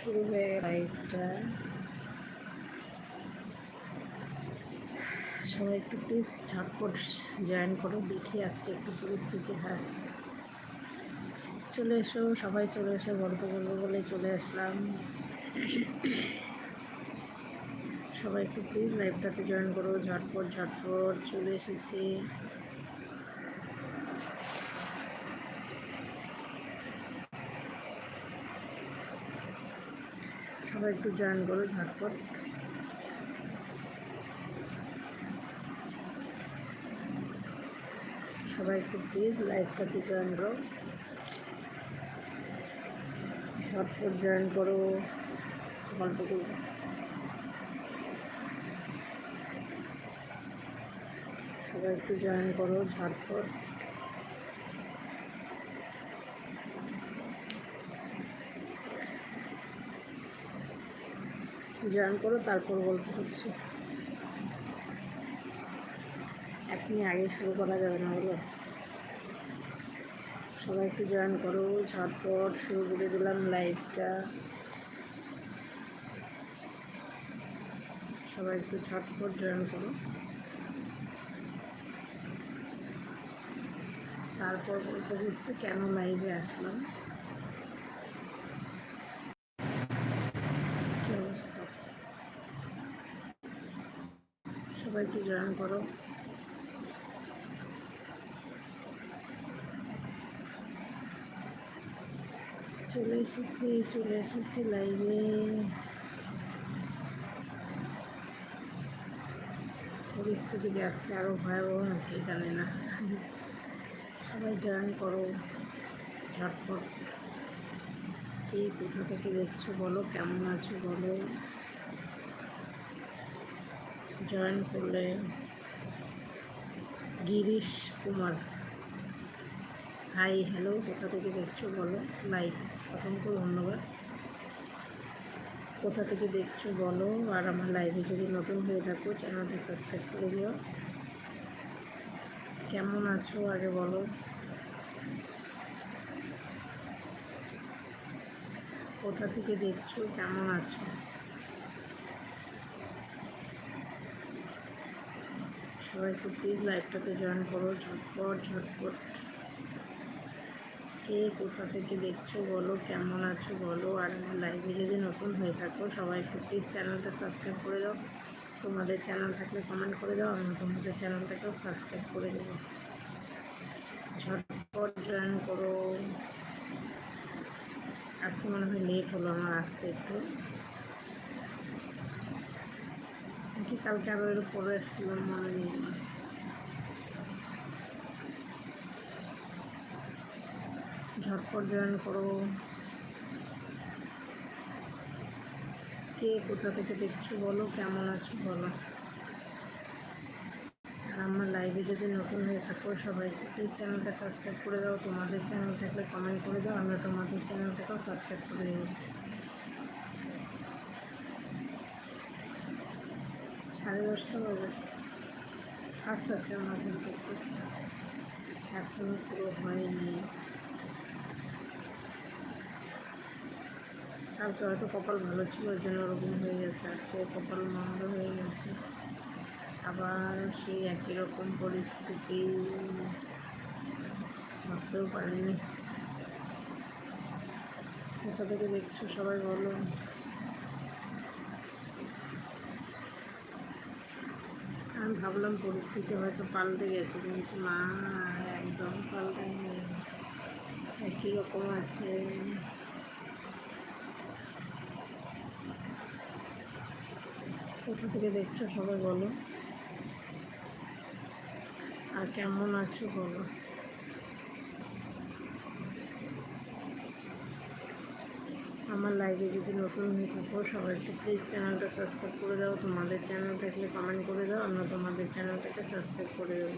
শুরু হয়ে লাইভটা সবাই একটু প্লিজ ঝটপট জয়েন করো, দেখি আজকে একটু পরিস্থিতি হয়। চলে এসো, সবাই চলে এসো, গল্প করব বলে চলে আসলাম। সবাই একটু প্লিজ লাইভটাতে জয়েন করো, ঝটপট ঝটপট, চলে এসেছি। সবাই একটু জয়েন করো ঝটপট। সবাই একটু প্লিজ লাইভটাতে জয়েন করো। ঝটপট জয়েন করো। গল্প সবাই একটু জয়েন করো ঝটপট। জয়েন করো, তারপর গল্প করছি। এখনই আগে শুরু করা যাবে না বলো সবাই একটু জয়েন করো, ঝটপট শুরু করে দিলাম লাইভটা সবাই একটু ঝটপট জয়েন করো। তারপর বলতে হচ্ছে কেন লাইভে আসলাম কি অবস্থা সবাই একটু জয়েন করো। চলে এসেছি চলে এসেছি লাইভে পরিস্থিতি আজকে আরও ভয়াবহ নাকি জানে না। সবাই জয়েন করো, ঝটপট। কে কোথা থেকে দেখছ বলো, কেমন আছো বলো। জয়েন করলে গিরিশ কুমার। হাই, হ্যালো, কোথা থেকে দেখছ বলো? লাইক অসংখ্য ধন্যবাদ। কোথা থেকে দেখছ বলো? আর আমার লাইভে যদি নতুন হয়ে থাকো, চ্যানেলটি সাবস্ক্রাইব করে দিও। কেমন আছো আগে বলো? কোথা থেকে দেখছ? কেমন আছো? সবাই একটু প্লিজ লাইভটাতে জয়েন করো, ঝটপট ঝটপট। কে কোথা থেকে দেখছ বলো, কেমন আছো বলো, আর আমার লাইভে যদি নতুন হয়ে থাকো, সবাই একটু প্লিজ চ্যানেলটা সাবস্ক্রাইব করে দাও। তোমাদের চ্যানেল থাকলে কমেন্ট করে দাও আমি তোমাদের চ্যানেলটাকেও সাবস্ক্রাইব করে দেবো। ঝটপট জয়েন করো। আজকে মনে হয় লেট হলো, আমার আসতে একটু কি কালকে আরও এর পরে এসেছিলাম, মনে নেই আমার। ঝটপট জয়েন করো। কে কোথা থেকে দেখছ বলো, কেমন আছো বলো। আর আমার লাইভে যদি নতুন হয়ে থাকো সবাই প্লিজ চ্যানেলটা সাবস্ক্রাইব করে দাও। তোমাদের চ্যানেল থাকলে কমেন্ট করে দাও আমরা তোমাদের চ্যানেলটাকেও সাবস্ক্রাইব করে দেবো। সাড়ে দশটা বাজে। ফার্স্ট আমার ঘুম থেকে এখনও পুরো হয়নি। কালকে হয়তো কপাল ভালো ছিল, ওই জন্য ওরকম হয়ে গেছে। আজকে কপাল মন্দ হয়ে গেছে। আবার সেই একই রকম পরিস্থিতি। ভাবতেও পারিনি। কোথা থেকে দেখছ সবাই বলো। আমি ভাবলাম পরিস্থিতি হয়তো পাল্টে গেছে, কিন্তু না, একদম পাল্টায়নি একই রকম আছে। কোথা থেকে দেখছ সবাই বলো? আর কেমন আছো বলো? আমার লাইভে যদি নতুন হয়ে থাকো, সবাই একটু প্লিজ চ্যানেলটা সাবস্ক্রাইব করে দাও। তোমাদের চ্যানেল থাকলে কমেন্ট করে দাও, আমরা তোমাদের চ্যানেলটাকে সাবস্ক্রাইব করে দেবো।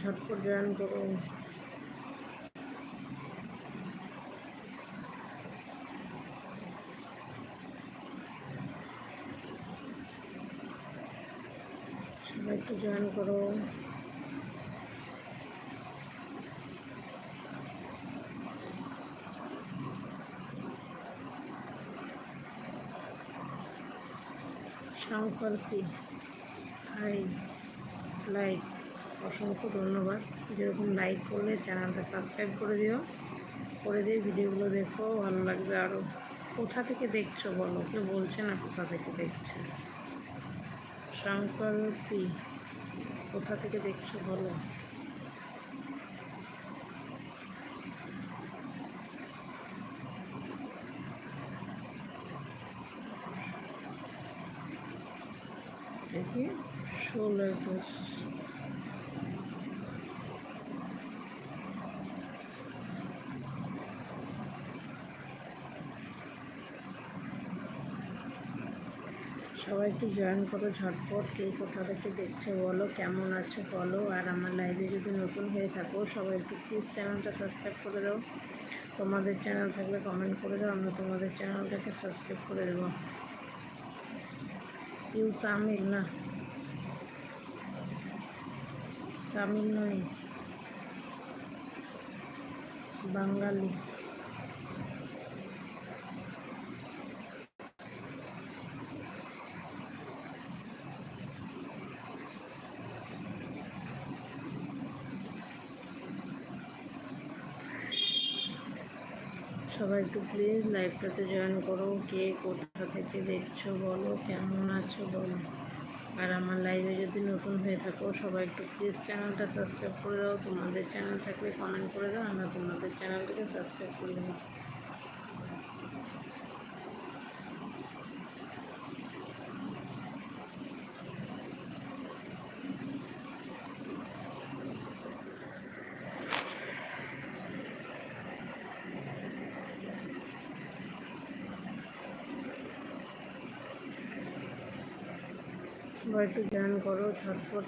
ঝটপট জয়েন করো সবাই একটু জয়েন করো সংকল্পী। আই লাইক অসংখ্য ধন্যবাদ। যেরকম লাইক করলে চ্যানেলটা সাবস্ক্রাইব করে দিও। করে দিয়ে ভিডিওগুলো দেখো, ভালো লাগবে আরও কোথা থেকে দেখছ বলো? কেউ বলছে না কোথা থেকে দেখছ। সংকল্পী, কোথা থেকে দেখছ বলো? দেখি। ষোলো একুশ। সবাই একটু জয়েন করো ঝটপট, কে কোথা থেকে দেখছ বলো, কেমন আছো বলো, আর আমার লাইভে যদি নতুন হয়ে থাকো, সবাই একটু প্লিজ চ্যানেলটা সাবস্ক্রাইব করে দাও। তোমাদের চ্যানেল থাকলে কমেন্ট করে দাও, আমরা তোমাদের চ্যানেলটাকে সাবস্ক্রাইব করে দেবো। ইউ তামিল না। তামিল নয় বাঙালি। সবাই একটু প্লিজ লাইভটাতে জয়েন করো। কে কোথা থেকে দেখছ বলো, কেমন আছো বলো। আর আমার লাইভে যদি নতুন হয়ে থাকো, সবাই একটু প্লিজ চ্যানেলটা সাবস্ক্রাইব করে দাও। তোমাদের চ্যানেল থাকলে কমেন্ট করে দাও, আমরা তোমাদের চ্যানেলটাকে সাবস্ক্রাইব করে দেবো সবাই একটু ধ্যান করো ঝটপট।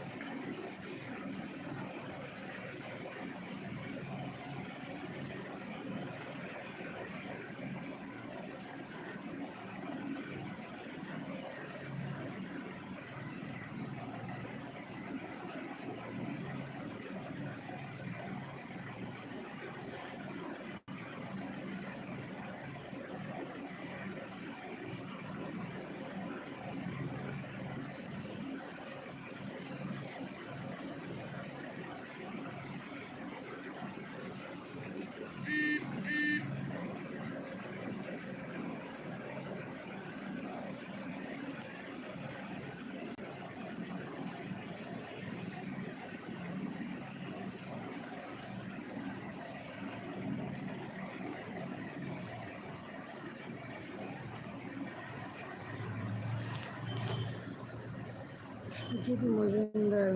সুজিত মজুমদার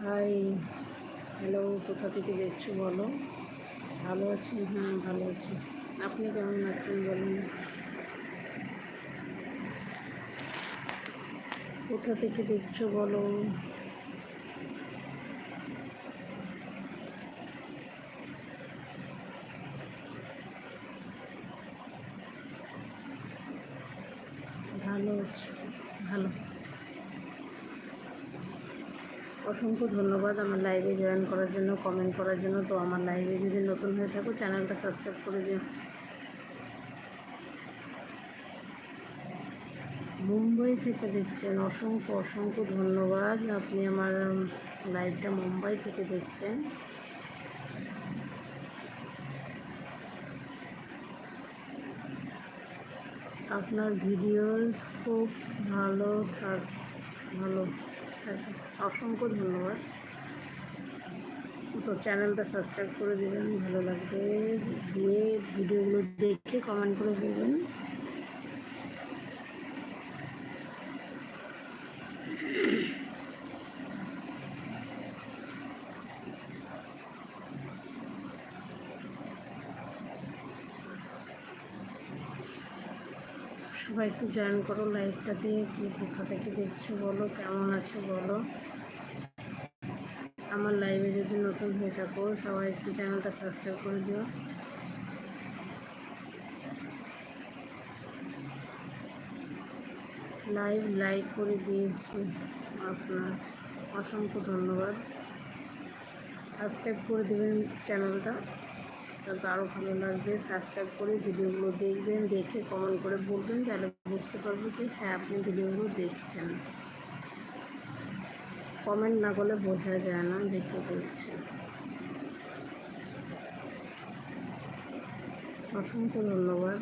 হাই হ্যালো কোথা থেকে দেখছ বলো? ভালো আছি? হ্যাঁ ভালো আছি। আপনি কেমন আছেন বলুন? কোথা থেকে দেখছ বলো? ভালো আছি, ভালো। অসংখ্য ধন্যবাদ আমার লাইভে জয়েন করার জন্য কমেন্ট করার জন্য। তো আমার লাইভে যদি নতুন হয়ে থাকো চ্যানেলটা সাবস্ক্রাইব করে দিও। মুম্বাই থেকে দেখছেন, অসংখ্য অসংখ্য ধন্যবাদ। আপনি আমার লাইভটা মুম্বাই থেকে দেখছেন। আপনার ভিডিওস খুব ভালো থাক, ভালো। থাকে অসংখ্য ধন্যবাদ। তো চ্যানেলটা সাবস্ক্রাইব করে দেবেন, ভালো লাগবে। দিয়ে ভিডিওগুলো দেখে কমেন্ট করে দেবেন। সবাই একটু জয়েন করো লাইভটা দিয়ে কি, কোথা থেকে দেখছ বলো, কেমন আছো বলো। আমার লাইভে যদি নতুন হয়ে থাকো, সবাই একটু চ্যানেলটা সাবস্ক্রাইব করে দিও। লাইভ লাইক করে দিয়েছি আপনার। অসংখ্য ধন্যবাদ। সাবস্ক্রাইব করে দেবেন চ্যানেলটা তাহলে আরও ভালো লাগবে সাবস্ক্রাইব করে ভিডিওগুলো দেখবেন, দেখে কমেন্ট করে বলবেন, তাহলে বুঝতে পারব যে হ্যাঁ আপনি ভিডিওগুলো দেখছেন। কমেন্ট না করলে বোঝা যায় না দেখে দেখছেন অসংখ্য ধন্যবাদ।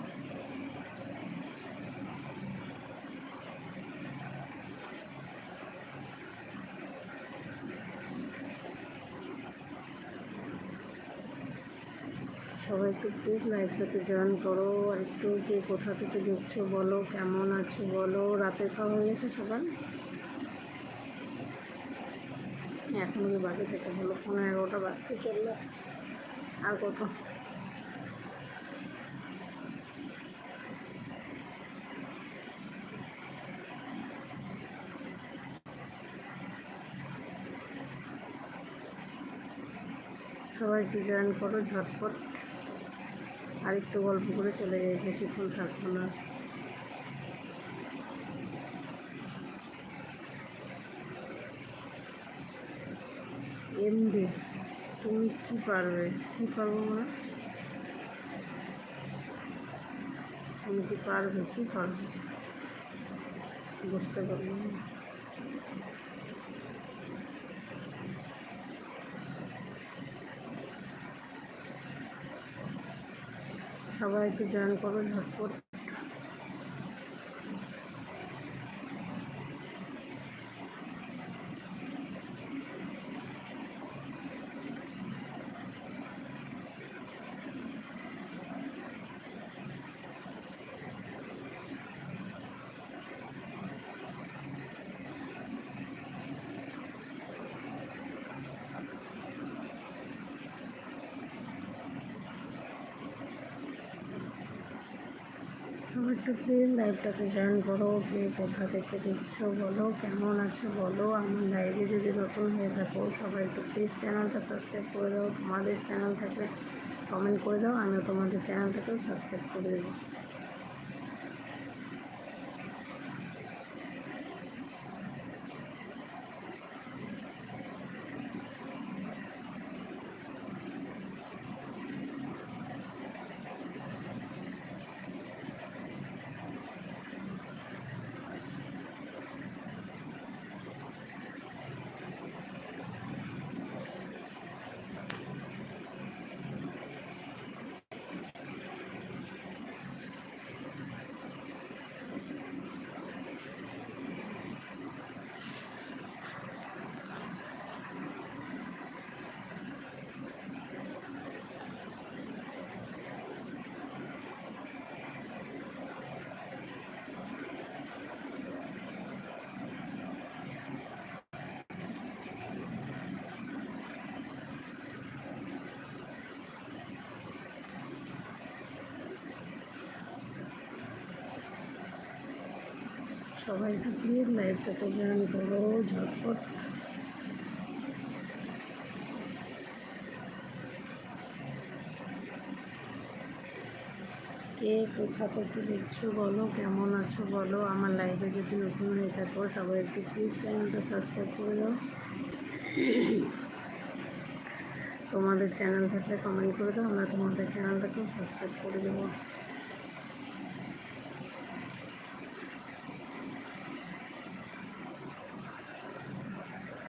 সবাই একটু প্লিজ লাইভটাতে জয়েন করো আর একটু কে কোথা থেকে দেখছ বলো, কেমন আছো বলো। রাতে খাওয়া হয়ে গেছে সকাল। এখন কি বাকি থেকে বলো? পনেরো এগারোটা বাজতে চলল। আর কত? সবাই একটু জয়েন করো ঝটপট। আর একটু গল্প করে চলে যাই, বেশিক্ষণ থাকব না। এমডি, তুমি কি পারবে? কি পারব না তুমি কি পারবে? কি পারবে? বুঝতে পারব না। সবাই একটু জয়েন করো ঝটপট সবাই একটু প্লিজ লাইভটাতে জয়েন করো যে কোথা থেকে দেখছ, বলো কেমন আছো, বলো আমার লাইভে যদি নতুন হয়ে থাকো, সবাই একটু প্লিজ চ্যানেলটা সাবস্ক্রাইব করে দাও। তোমাদের চ্যানেল থাকলে কমেন্ট করে দাও, আমিও তোমাদের চ্যানেলটাকেও সাবস্ক্রাইব করে দেবো। সবাই একটু প্লিজ লাইভটাতে জয়েন করো ঝটপট। কে কোথা থেকে দেখছ বলো, কেমন আছো বলো, আমার লাইভে যদি নতুন হয়ে থাকো সবাই একটু প্লিজ চ্যানেলটা সাবস্ক্রাইব করে দাও। তোমাদের চ্যানেল থাকলে কমেন্ট করে দাও, আমরা তোমাদের চ্যানেলটাকেও সাবস্ক্রাইব করে দেবো।